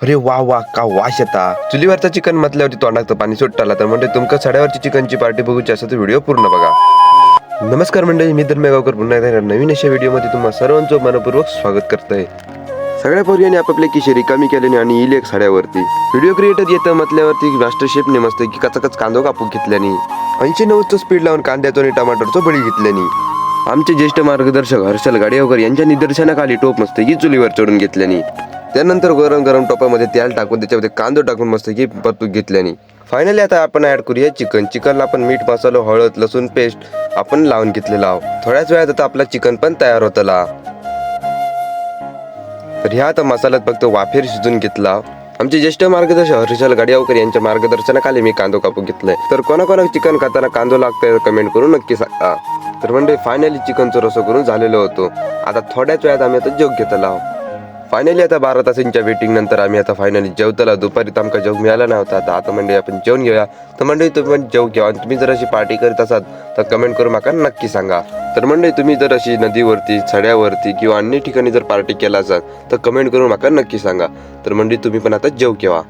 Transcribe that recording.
अरे वा वा का वाश येता. चुलीवरचा चिकन म्हटल्यावरती तोंडाचं पाणी सुट्टाला तर म्हणजे तुमका सड्यावरची चिकनची पार्टी बघूची असेल तर व्हिडिओ पूर्ण बघा. नमस्कार मंडळी मी धर्मेगावकर पुन्हा एकदा नवीन अशा व्हिडिओमध्ये तुम्हा सर्वांचं मनपूर्वक स्वागत करतोय. सगळ्या पोर्याने आपापल्या किशे रिकामी केल्याने आणि इले एक साड्यावरती. व्हिडिओ क्रिएटर येतं म्हटल्यावरती मास्टर शेफने मस्त की कचाकच कांदो कापून घेतल्यानी. ऐंशी नव्वदचं स्पीड लावून कांद्याचं आणि टमाटरचं बळी घेतल्यानी. आमचे ज्येष्ठ मार्गदर्शक हर्षल गाडेवकर यांच्या निदर्शनाखाली टोप मस्त ही चुलीवर चढून घेतल्यानी. त्यानंतर गरम गरम टोपामध्ये तेल टाकून त्याच्यामध्ये कांदो टाकून मस्त की परतून घेतल्याने. फायनली आता आपण ॲड करूया चिकन. चिकनला आपण मीठ मसाला हळद लसूण पेस्ट आपण लावून घेतलेला आहोत. थोड्याच वेळात आता आपला चिकन पण तयार होतला. तर ह्या आता मसाल्यात फक्त वाफेर शिजून घेतला. आमचे ज्येष्ठ मार्गदर्शक हर्षल गाडियावकर यांच्या मार्गदर्शनाखाली मी कांदो कापून घेतलाय. तर कोणाकोणा चिकन खाताना कांदो लागतोय कमेंट करून नक्की सांगा. तर म्हणजे फायनली चिकनचं रसो करून झालेलो होतो. आता थोड्याच वेळात आम्ही आता जेव घेतला आहोत. फायनली आता बारा तासांच्या वेटिंग नंतर आम्ही आता फायनली जेवताला. दुपारी तर आमका जेव मिळाला नव्हता. आता आता मंडळी आपण जेवण घेऊया. तर मंडळी तुम्ही पण जेव घ्या आणि तुम्ही जर अशी पार्टी करीत असाल तर कमेंट करून माका नक्की सांगा. तर मंडळी तुम्ही जर अशी नदीवरती सड्यावरती किंवा अन्य ठिकाणी जर पार्टी केला असाल तर कमेंट करून माका नक्की सांगा. तर मंडळी तुम्ही पण आता जेव केव्हा